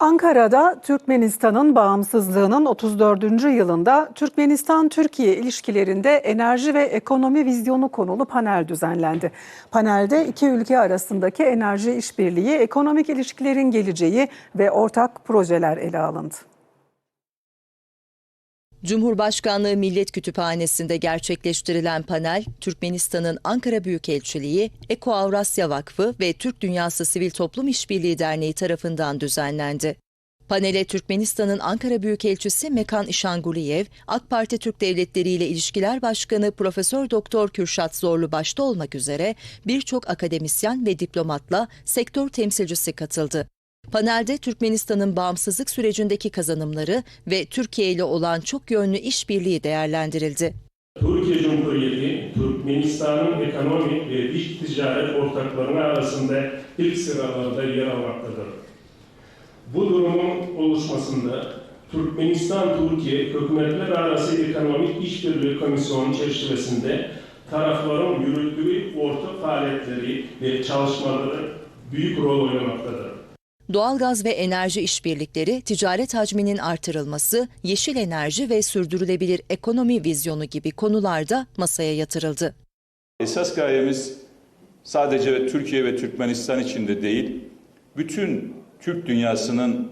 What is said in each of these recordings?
Ankara'da Türkmenistan'ın bağımsızlığının 34. yılında Türkmenistan-Türkiye ilişkilerinde enerji ve ekonomi vizyonu konulu panel düzenlendi. Panelde iki ülke arasındaki enerji işbirliği, ekonomik ilişkilerin geleceği ve ortak projeler ele alındı. Cumhurbaşkanlığı Millet Kütüphanesi'nde gerçekleştirilen panel, Türkmenistan'ın Ankara Büyükelçiliği, Eko Avrasya Vakfı ve Türk Dünyası Sivil Toplum İşbirliği Derneği tarafından düzenlendi. Panele Türkmenistan'ın Ankara Büyükelçisi Mekan İşanguliyev, AK Parti Türk Devletleri ile İlişkiler Başkanı Profesör Doktor Kürşat Zorlu başta olmak üzere birçok akademisyen ve diplomatla sektör temsilcisi katıldı. Panelde Türkmenistan'ın bağımsızlık sürecindeki kazanımları ve Türkiye ile olan çok yönlü işbirliği değerlendirildi. Türkiye Cumhuriyeti, Türkmenistan'ın ekonomi ve iç ticaret ortaklarının arasında ilk sıralarda yer almaktadır. Bu durumun oluşmasında Türkmenistan-Türkiye Hükümetler Arası Ekonomik İşbirliği Komisyonu çerçevesinde tarafların yürüttüğü ortak faaliyetleri ve çalışmaları büyük rol oynamaktadır. Doğalgaz ve enerji işbirlikleri, ticaret hacminin artırılması, yeşil enerji ve sürdürülebilir ekonomi vizyonu gibi konularda masaya yatırıldı. Esas gayemiz sadece Türkiye ve Türkmenistan içinde değil, bütün Türk dünyasının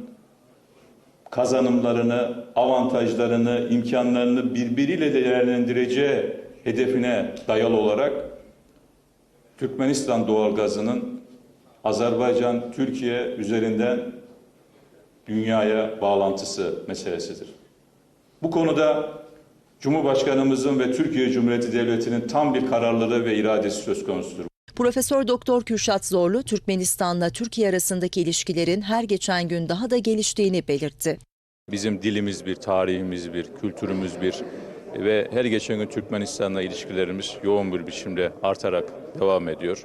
kazanımlarını, avantajlarını, imkanlarını birbiriyle değerlendireceği hedefine dayalı olarak Türkmenistan doğalgazının Azerbaycan, Türkiye üzerinden dünyaya bağlantısı meselesidir. Bu konuda Cumhurbaşkanımızın ve Türkiye Cumhuriyeti Devleti'nin tam bir kararlılığı ve iradesi söz konusudur. Profesör Doktor Kürşat Zorlu, Türkmenistan'la Türkiye arasındaki ilişkilerin her geçen gün daha da geliştiğini belirtti. Bizim dilimiz bir, tarihimiz bir, kültürümüz bir ve her geçen gün Türkmenistan'la ilişkilerimiz yoğun bir biçimde artarak devam ediyor.